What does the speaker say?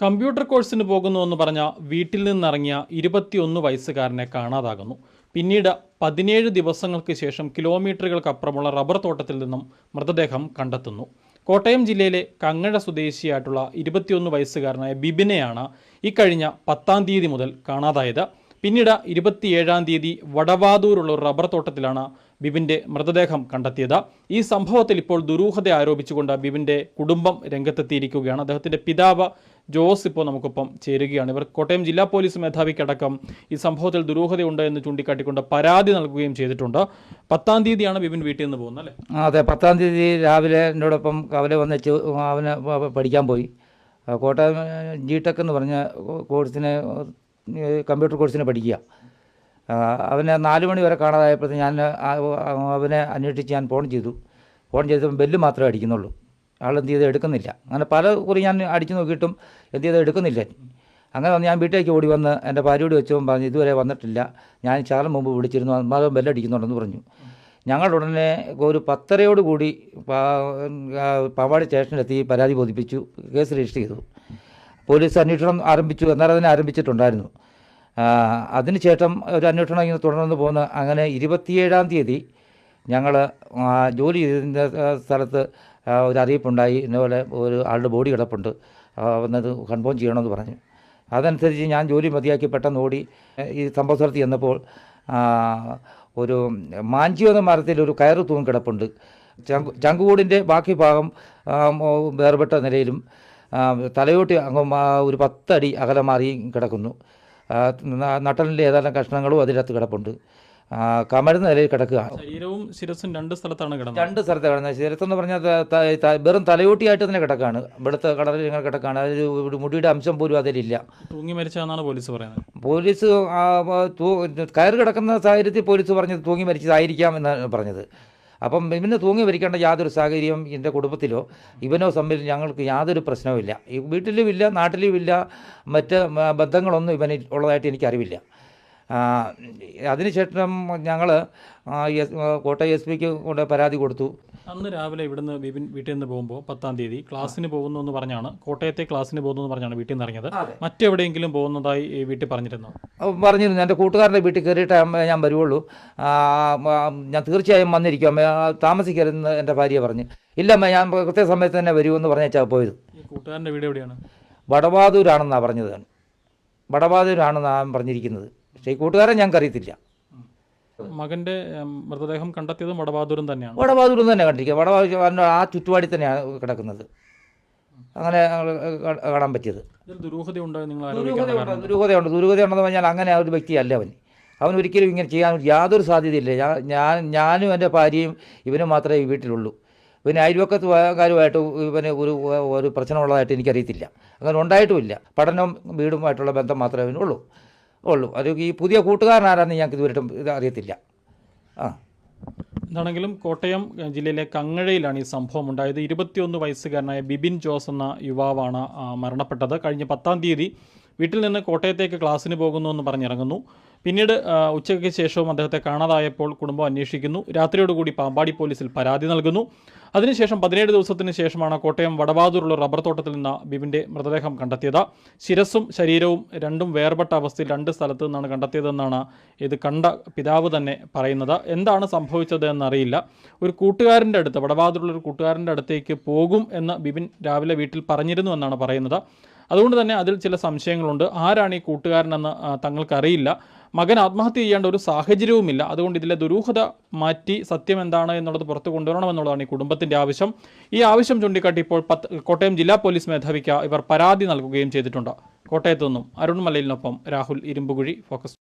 Computer കോഴ്സിന് പോകുന്നുവെന്ന് പറഞ്ഞ വീട്ടിൽ നിന്നിറങ്ങിയ ഇരുപത്തിയൊന്ന് വയസ്സുകാരനെ കാണാതാകുന്നു. പിന്നീട് പതിനേഴ് ദിവസങ്ങൾക്ക് ശേഷം കിലോമീറ്ററുകൾക്കപ്പുറമുള്ള റബ്ബർ തോട്ടത്തിൽ നിന്നും മൃതദേഹം കണ്ടെത്തുന്നു. കോട്ടയം ജില്ലയിലെ കങ്ങഴ സ്വദേശിയായിട്ടുള്ള ഇരുപത്തിയൊന്ന് വയസ്സുകാരനായ ബിബിനെയാണ് ഇക്കഴിഞ്ഞ പത്താം തീയതി മുതൽ കാണാതായത്. പിന്നീട് ഇരുപത്തിയേഴാം തീയതി വടവാതൂരുള്ള റബ്ബർ തോട്ടത്തിലാണ് ബിബിന്റെ മൃതദേഹം കണ്ടെത്തിയത്. ഈ സംഭവത്തിൽ ഇപ്പോൾ ദുരൂഹത ആരോപിച്ചുകൊണ്ട് ബിബിന്റെ കുടുംബം രംഗത്തെത്തിയിരിക്കുകയാണ്. അദ്ദേഹത്തിന്റെ പിതാവ് ജോസ് ഇപ്പോൾ നമുക്കൊപ്പം ചേരുകയാണ്. ഇവർ കോട്ടയം ജില്ലാ പോലീസ് മേധാവിക്കടക്കം ഈ സംഭവത്തിൽ ദുരൂഹതയുണ്ട് എന്ന് ചൂണ്ടിക്കാട്ടിക്കൊണ്ട് പരാതി നൽകുകയും ചെയ്തിട്ടുണ്ട്. പത്താം തീയതിയാണ് ബിബിൻ വീട്ടിൽ നിന്ന് പോകുന്നത് അല്ലേ? അതെ. പത്താം തീയതി രാവിലെ എന്നോടൊപ്പം കവലെ വന്ന് അവനെ പഠിക്കാൻ പോയി. കോട്ടയം ജി ടെക് എന്ന് പറഞ്ഞ കോഴ്സിന് കമ്പ്യൂട്ടർ കോഴ്സിന് പഠിക്കുക. അവനെ നാല് മണി വരെ കാണാതായപ്പോഴത്തേക്ക് ഞാൻ അവനെ അന്വേഷിച്ച് ഞാൻ ഫോൺ ചെയ്തു. ഫോൺ ചെയ്തപ്പോൾ ബെല്ല് മാത്രമേ അടിക്കുന്നുള്ളൂ. ആൾ എന്ത് ചെയ്ത്? എടുക്കുന്നില്ല. അങ്ങനെ പല കുറി ഞാൻ അടിച്ചു നോക്കിയിട്ടും എന്ത് ചെയ്ത്? എടുക്കുന്നില്ല. അങ്ങനെ ഞാൻ വീട്ടിലേക്ക് ഓടി വന്ന് എന്റെ ഭാര്യയോട് വെച്ചപ്പോൾ പറഞ്ഞു ഇതുവരെ വന്നിട്ടില്ല. ഞാൻ ചാറിന് മുമ്പ് വിളിച്ചിരുന്നു. അത് ബെല്ലടിക്കുന്നുണ്ടെന്ന് പറഞ്ഞു. ഞങ്ങൾ ഉടനെ ഒരു പത്തരയോട് കൂടി പാവാടി സ്റ്റേഷനിലെത്തി പരാതി ബോധിപ്പിച്ചു. കേസ് രജിസ്റ്റർ ചെയ്തു. പോലീസ് അന്വേഷണം ആരംഭിച്ചു. എന്നാലും അതിനെ ആരംഭിച്ചിട്ടുണ്ടായിരുന്നു. അതിനുശേഷം ഒരു അന്വേഷണം ഇങ്ങനെ തുടർന്ന് പോകുന്ന അങ്ങനെ ഇരുപത്തിയേഴാം തീയതി ഞങ്ങൾ ജോലി ചെയ്തിരുന്ന സ്ഥലത്ത് ഒരു അറിയിപ്പുണ്ടായി. ഇന്നപോലെ ഒരു ആളുടെ ബോഡി കിടപ്പുണ്ട്. വന്നത് കൺഫേം ചെയ്യണമെന്ന് പറഞ്ഞു. അതനുസരിച്ച് ഞാൻ ജോലി മതിയാക്കി പെട്ടെന്ന് ഓടി ഈ സംഭവ സ്ഥലത്ത് ചെന്നപ്പോൾ ഒരു മാഞ്ചിയോന്ന മരത്തിൽ ഒരു കയറ് തൂങ്ങി കിടപ്പുണ്ട്. ചങ്കു ചങ്കുകൂടിന്റെ ബാക്കി ഭാഗം വേർപെട്ട നിലയിലും തലയോട്ടി അങ്ങ് ഒരു പത്തടി അകലെ മാറി കിടക്കുന്നു. നട്ടലിന്റെ ഏതാനും കഷ്ണങ്ങളും അതിനകത്ത് കിടപ്പുണ്ട്. ആ, കമഴ്ന്ന നിലയിൽ കിടക്കുക. ശരീരവും ശിരസും രണ്ട് സ്ഥലത്താണ് കിടന്നത്. രണ്ട് സ്ഥലത്ത് കിടന്നത്. ശരീരത്തെന്ന് പറഞ്ഞാൽ വെറും തലയോട്ടിയായിട്ട് തന്നെ കിടക്കാണ്. ഇവിടുത്തെ കടലിൽ ഇങ്ങനെ കിടക്കാണ്. അതായത് മുടിയുടെ അംശം പോലും അതിലില്ല. തൂങ്ങി മരിച്ചതെന്നാണ് പോലീസ് പറയുന്നത്. പോലീസ് കയർ കിടക്കുന്ന സാഹചര്യത്തിൽ പോലീസ് പറഞ്ഞത് തൂങ്ങി മരിച്ചതായിരിക്കാം എന്നാണ് പറഞ്ഞത്. അപ്പം ഇവന് തൂങ്ങി വരിക്കേണ്ട യാതൊരു സാഹചര്യം എന്റെ കുടുംബത്തിലോ ഇവനോ തമ്മിൽ ഞങ്ങൾക്ക് യാതൊരു പ്രശ്നവുമില്ല. വീട്ടിലും ഇല്ല നാട്ടിലും ഇല്ല മറ്റ് ബന്ധങ്ങളൊന്നും ഇവന് ഉള്ളതായിട്ട് എനിക്കറിവില്ല. അതിനുശേഷം ഞങ്ങൾ കോട്ടയം എസ് പിക്ക് കൊണ്ട് പരാതി കൊടുത്തു. അന്ന് രാവിലെ ഇവിടുന്ന് ബിബിൻ വീട്ടിൽ നിന്ന് പോകുമ്പോൾ പത്താം തീയതി ക്ലാസ്സിന് പോകുന്നു എന്ന് പറഞ്ഞാണ്. കോട്ടയത്തെ ക്ലാസ്സിന് പോകുന്നു എന്ന് പറഞ്ഞാണ് വീട്ടിൽ നിന്ന് ഇറങ്ങിയത്. മറ്റെവിടെയെങ്കിലും പോകുന്നതായി വീട്ടിൽ പറഞ്ഞിരുന്നു? പറഞ്ഞിരുന്നു. എന്റെ കൂട്ടുകാരന്റെ വീട്ടിൽ കയറിയിട്ട് ഞാൻ വരുവുള്ളൂ. ഞാൻ തീർച്ചയായും വന്നിരിക്കും. അമ്മ താമസിക്കരുതെന്ന് എന്റെ ഭാര്യ പറഞ്ഞു. ഇല്ലമ്മ ഞാൻ കൃത്യസമയത്ത് തന്നെ വരുമെന്ന് പറഞ്ഞാൽ പോയത്. കൂട്ടുകാരന്റെ വീട് എവിടെയാണ്? വടവാതൂരാണെന്നാണ് പറഞ്ഞത്. വടവാതൂരാണെന്നാണ് പറഞ്ഞിരിക്കുന്നത്. പക്ഷേ ഈ കൂട്ടുകാരൻ ഞാൻ അറിയത്തില്ല മകന്റെ മൃതദേഹം കണ്ടെത്തിയതും വടബാദൂരും തന്നെയാണ്. വടബാദൂരും തന്നെ കണ്ടിരിക്കുക. വടവാതൂർ ആ ചുറ്റുപാടി തന്നെയാണ് കിടക്കുന്നത്. അങ്ങനെ കാണാൻ പറ്റിയത്. ദുരൂഹതയുണ്ടോ ദുരൂഹതയുണ്ടെന്ന് പറഞ്ഞാൽ അങ്ങനെ ഒരു വ്യക്തിയല്ല അവൻ അവൻ. ഒരിക്കലും ഇങ്ങനെ ചെയ്യാൻ യാതൊരു സാധ്യതയില്ല. ഞാൻ ഞാനും എന്റെ ഭാര്യയും ഇവനും മാത്രമേ ഈ വീട്ടിലുള്ളൂ. പിന്നെ അയൽവക്കത്ത് കാര്യമായിട്ട് ഇവന് ഒരു ഒരു പ്രശ്നമുള്ളതായിട്ട് എനിക്കറിയത്തില്ല. അങ്ങനെ ഉണ്ടായിട്ടുമില്ല. പഠനവും വീടുമായിട്ടുള്ള ബന്ധം മാത്രമേ അവനുള്ളൂ ഉള്ളൂ. അത് ഈ പുതിയ കൂട്ടുകാരനാരാന്ന് ഞങ്ങൾക്ക് ഇതുവരെ ഇത് അറിയത്തില്ല. ആ. എന്താണെങ്കിലും കോട്ടയം ജില്ലയിലെ കങ്ങഴയിലാണ് ഈ സംഭവം ഉണ്ടായത്. ഇരുപത്തിയൊന്ന് വയസ്സുകാരനായ ബിബിൻ ജോസ് എന്ന യുവാവാണ് മരണപ്പെട്ടത്. കഴിഞ്ഞ പത്താം തീയതി വീട്ടിൽ നിന്ന് കോട്ടയത്തേക്ക് ക്ലാസ്സിന് പോകുന്നു എന്ന് പറഞ്ഞിറങ്ങുന്നു. പിന്നീട് ഉച്ചയ്ക്ക് ശേഷവും അദ്ദേഹത്തെ കാണാതായപ്പോൾ കുടുംബം അന്വേഷിക്കുന്നു. രാത്രിയോടുകൂടി പാമ്പാടി പോലീസിൽ പരാതി നൽകുന്നു. അതിനുശേഷം പതിനേഴ് ദിവസത്തിന് ശേഷമാണ് കോട്ടയം വടവാതൂരുള്ള റബ്ബർ തോട്ടത്തിൽ നിന്ന് ബിബിന്റെ മൃതദേഹം കണ്ടെത്തിയത്. ശിരസും ശരീരവും രണ്ടും വേർപെട്ട അവസ്ഥയിൽ രണ്ട് സ്ഥലത്ത് നിന്നാണ് കണ്ടെത്തിയതെന്നാണ് ഇത് കണ്ട പിതാവ് തന്നെ പറയുന്നത്. എന്താണ് സംഭവിച്ചത് എന്നറിയില്ല. ഒരു കൂട്ടുകാരന്റെ അടുത്ത് വടവാതൂരുള്ള ഒരു കൂട്ടുകാരന്റെ അടുത്തേക്ക് പോകും എന്ന് ബിബിൻ രാവിലെ വീട്ടിൽ പറഞ്ഞിരുന്നു എന്നാണ് പറയുന്നത്. അതുകൊണ്ട് തന്നെ അതിൽ ചില സംശയങ്ങളുണ്ട്. ആരാണ് ഈ കൂട്ടുകാരനെന്ന് തങ്ങൾക്കറിയില്ല. മകൻ ആത്മഹത്യ ചെയ്യേണ്ട ഒരു സാഹചര്യവുമില്ല. അതുകൊണ്ട് ഇതിലെ ദുരൂഹത മാറ്റി സത്യം എന്താണ് എന്നുള്ളത് പുറത്തു കൊണ്ടുവരണമെന്നുള്ളതാണ് ഈ കുടുംബത്തിന്റെ ആവശ്യം. ഈ ആവശ്യം ചൂണ്ടിക്കാട്ടി ഇപ്പോൾ കോട്ടയം ജില്ലാ പോലീസ് മേധാവിക്ക് ഇവർ പരാതി നൽകുകയും ചെയ്തിട്ടുണ്ട്. കോട്ടയത്തു നിന്നും അരുൺ മലയിലിനൊപ്പം രാഹുൽ ഇരുമ്പുകുഴി ഫോക്കസ്